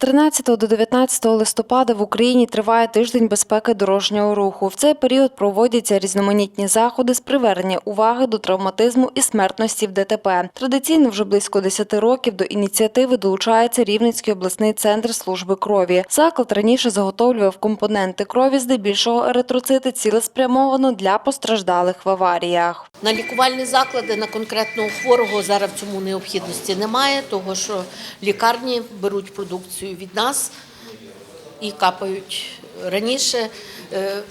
13 до 19 листопада в Україні триває тиждень безпеки дорожнього руху. В цей період проводяться різноманітні заходи з привернення уваги до травматизму і смертності в ДТП. Традиційно вже близько 10 років до ініціативи долучається Рівненський обласний центр служби крові. Заклад раніше заготовлював компоненти крові, здебільшого еритроцити, цілеспрямовано для постраждалих в аваріях. На лікувальні заклади на конкретного хворого зараз цьому необхідності немає, того що лікарні беруть продукцію від нас і капають. Раніше, е,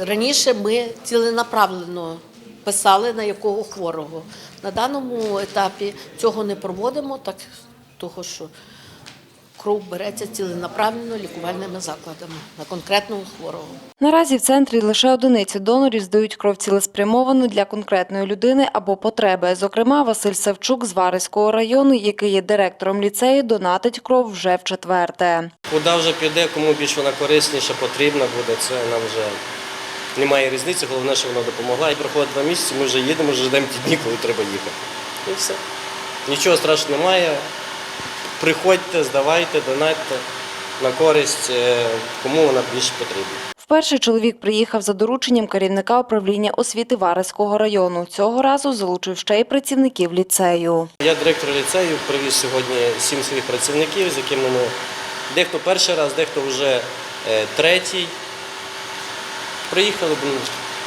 раніше ми ціленаправлено писали на якого хворого. На даному етапі цього не проводимо, так того що кров береться ціленаправленно лікувальними закладами на конкретного хворого. Наразі в центрі лише одиниці донорів здають кров цілеспрямовано для конкретної людини або потреби. Зокрема, Василь Савчук з Вариського району, який є директором ліцею, донатить кров вже в четверте. Куди вже піде, кому більш вона корисніша, потрібна буде, це нам вже немає різниці. Головне, що вона допомогла. І проходить два місяці, ми вже їдемо, вже ждемо ті дні, коли треба їхати. І все. Нічого страшного немає. Приходьте, здавайте, донатьте на користь, е, кому вона більше потрібна. Вперше чоловік приїхав за дорученням керівника управління освіти Вариського району. Цього разу залучив ще й працівників ліцею. Я директор ліцею, привіз сьогодні сім своїх працівників, з якими ми дехто перший раз, дехто вже е, третій. Приїхали,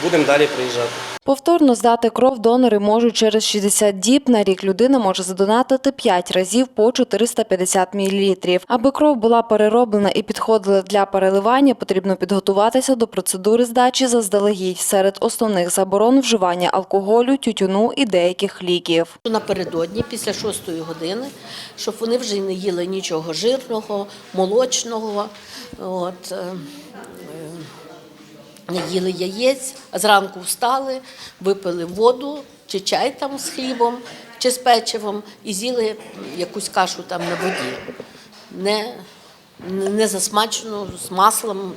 будемо- далі приїжджати. Повторно здати кров донори можуть через 60 діб. На рік людина може задонатити 5 разів по 450 мл. Аби кров була перероблена і підходила для переливання, потрібно підготуватися до процедури здачі заздалегідь. Серед основних заборон вживання алкоголю, тютюну і деяких ліків. Напередодні, після шостої години, щоб вони вже не їли нічого жирного, молочного, от, е, не їли яєць, зранку встали, випили воду чи чай там з хлібом, чи з печивом і з'їли якусь кашу там на воді. Не, не засмачену з маслом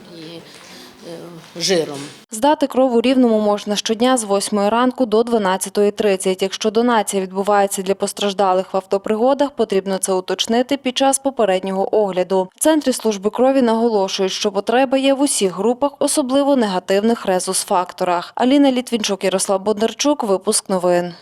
жиром. Здати кров у Рівному можна щодня з 8 ранку до 12.30. Якщо донація відбувається для постраждалих в автопригодах, потрібно це уточнити під час попереднього огляду. В центрі служби крові наголошують, що потреба є в усіх групах, особливо негативних резус-факторах. Аліна Літвінчук, Ярослав Бондарчук, випуск новин.